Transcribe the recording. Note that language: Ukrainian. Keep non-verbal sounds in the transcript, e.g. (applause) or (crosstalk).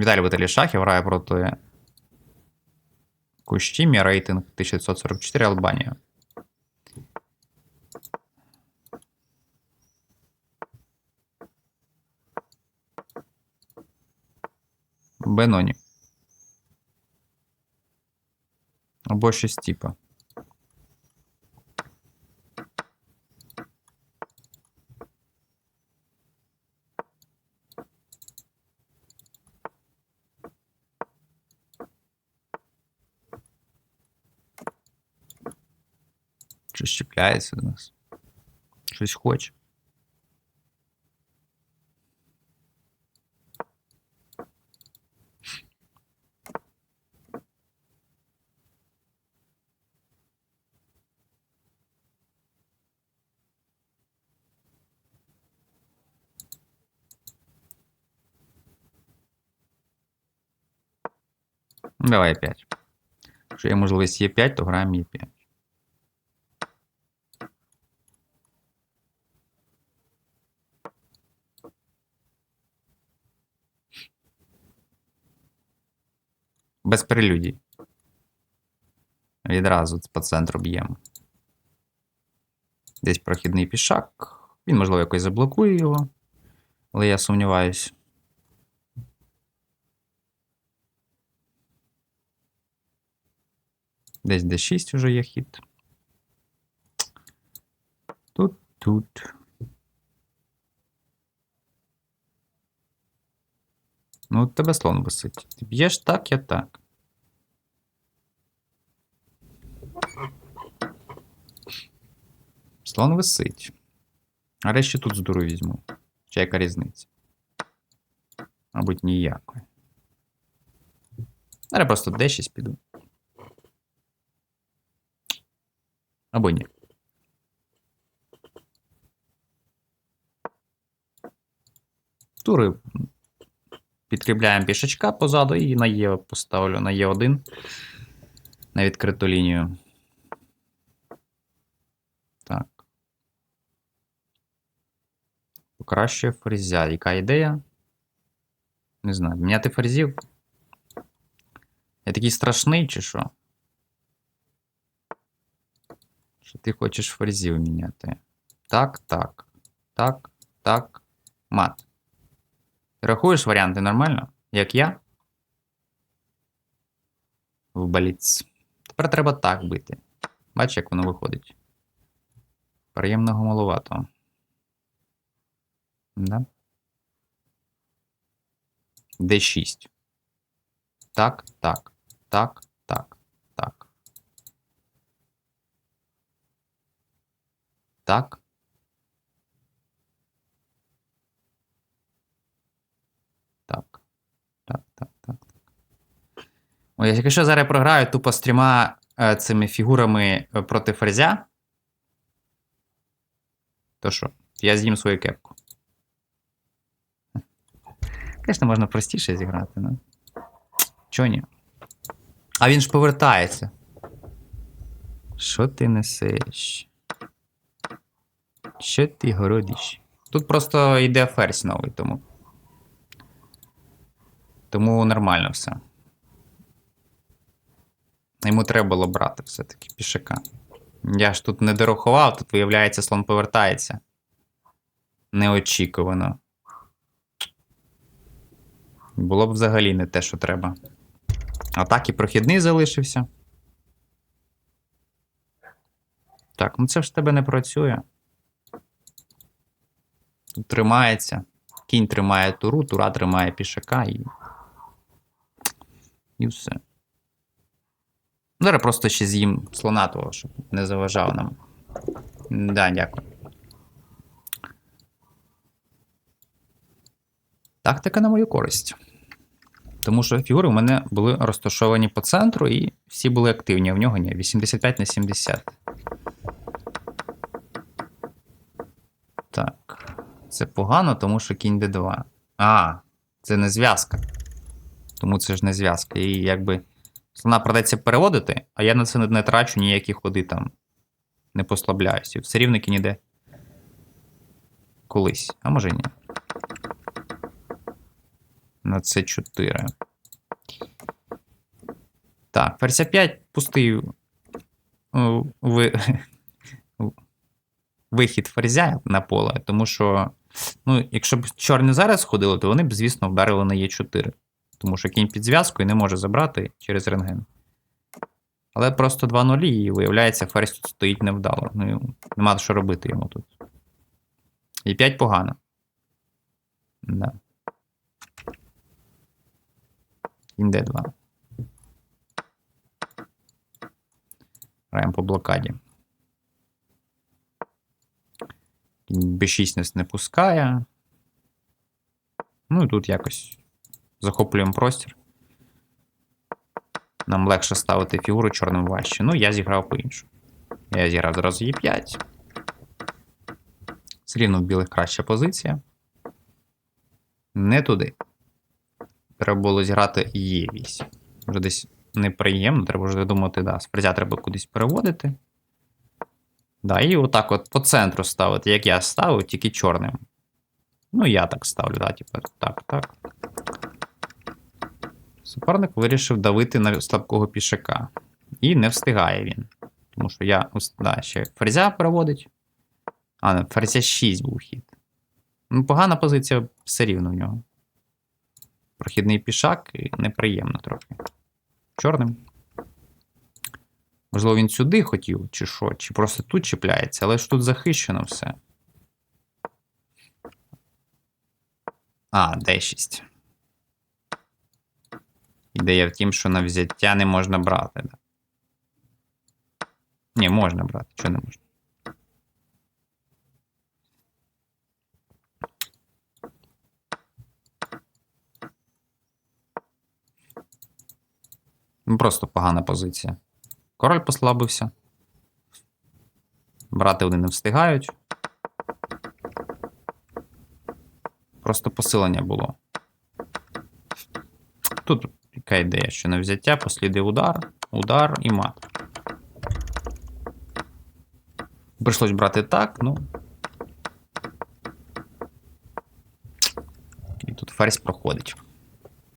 Віталій Віталій Шахів грає проти Кущімі, рейтинг 1944 Албанія. Беноні. Або щось типа. Щось чіпляється до нас. Щось хоче. Ну, Давай 5. Якщо є можливість є 5, то граємо є 5. Без прелюдій. Відразу по центру б'ємо. Десь прохідний пішак. Він, можливо, якось заблокує його. Але я сумніваюсь. Десь D6 вже є хід. Тут, тут. Ну, у тебе слон висить. Ти б'єш так, я так. Слон висить. А решті тут з дуру візьму. Чи яка різниця? Мабуть, ніякої. Зараз я просто D6 піду. Або ні. Тури підкріпляємо пішачка позаду і на Е поставлю на Е1 на відкриту лінію. Так. Покращує ферзя. Яка ідея? Не знаю. Міняти ферзів? Я такий страшний, чи що? Що ти хочеш ферзів міняти? Так, так. Так, так. Мат. Рахуєш варіанти нормально? Як я? В баліц. Тепер треба так бити. Бачиш, як воно виходить. Приємного малувато. Да? D6. Так, так, так, так, так. Так. Так. Так, так, так. Ой, якщо зараз я програю тупо з трьома е, цими фігурами е, проти ферзя, то що? Я з'їм свою кепку. Звісно, можна простіше зіграти, ну. Чого ні? А він ж повертається. Що ти несеш? Що ти городиш? Тут просто йде ферзь новий, тому. Тому нормально все. Йому треба було брати все-таки пішака. Я ж тут не дорахував, тут, виявляється, слон повертається. Неочікувано. Було б взагалі не те, що треба. А так і прохідний залишився. Так, ну це ж в тебе не працює. Тут тримається. Кінь тримає туру, тура тримає пішака і. І все. Зараз просто ще з'їм слона того, щоб не заважав нам. Да, дякую. Тактика на мою користь. Тому що фігури у мене були розташовані по центру і всі були активні. а в нього ні. 85 на 70. Так. Це погано, тому що кінь d2. А, це не зв'язка. Тому це ж не зв'язка. І якби слона придеться переводити, а я на це не, трачу ніякі ходи там. Не послабляюся. Все рівно кінь іде колись. А може ні. На С4. Так, ферзь 5 пустий ви... вихід (laughs) ферзя на поле, тому що, ну, якщо б чорні зараз ходили, то вони б, звісно, вдарили на Е4. Тому що кінь під зв'язкою не може забрати через рентген. Але просто 2-0 і виявляється, ферзь тут стоїть невдало. Ну, нема що робити йому тут. І 5 погано. Да. Кінь Д2. Граємо по блокаді. Кінь B6 нас не пускає. Ну і тут якось захоплюємо простір. Нам легше ставити фігуру чорним важче. Ну, я зіграв по-іншому. Я зіграв зразу Е5. Все рівно в білих краща позиція. Не туди. Треба було зіграти Е8. Вже десь неприємно, треба вже думати, да, з треба кудись переводити. Да, і отак от по центру ставити, як я ставив, тільки чорним. Ну, я так ставлю, да, типу, так, так. Суперник вирішив давити на слабкого пішака. І не встигає він. Тому що я да, ще ферзя переводить. А, ферзя 6 був хід. Ну, погана позиція все рівно в нього. Прохідний пішак і неприємно трохи. Чорним. Можливо, він сюди хотів, чи що, чи просто тут чіпляється, але ж тут захищено все. А, D6. Ідея в тім, що на взяття не можна брати. Да? Ні, можна брати, чого не можна. Просто погана позиція. Король послабився. Брати вони не встигають. Просто посилення було. Тут яка ідея, що на взяття послідує удар, удар і мат. Прийшлось брати так, ну. І тут ферзь проходить.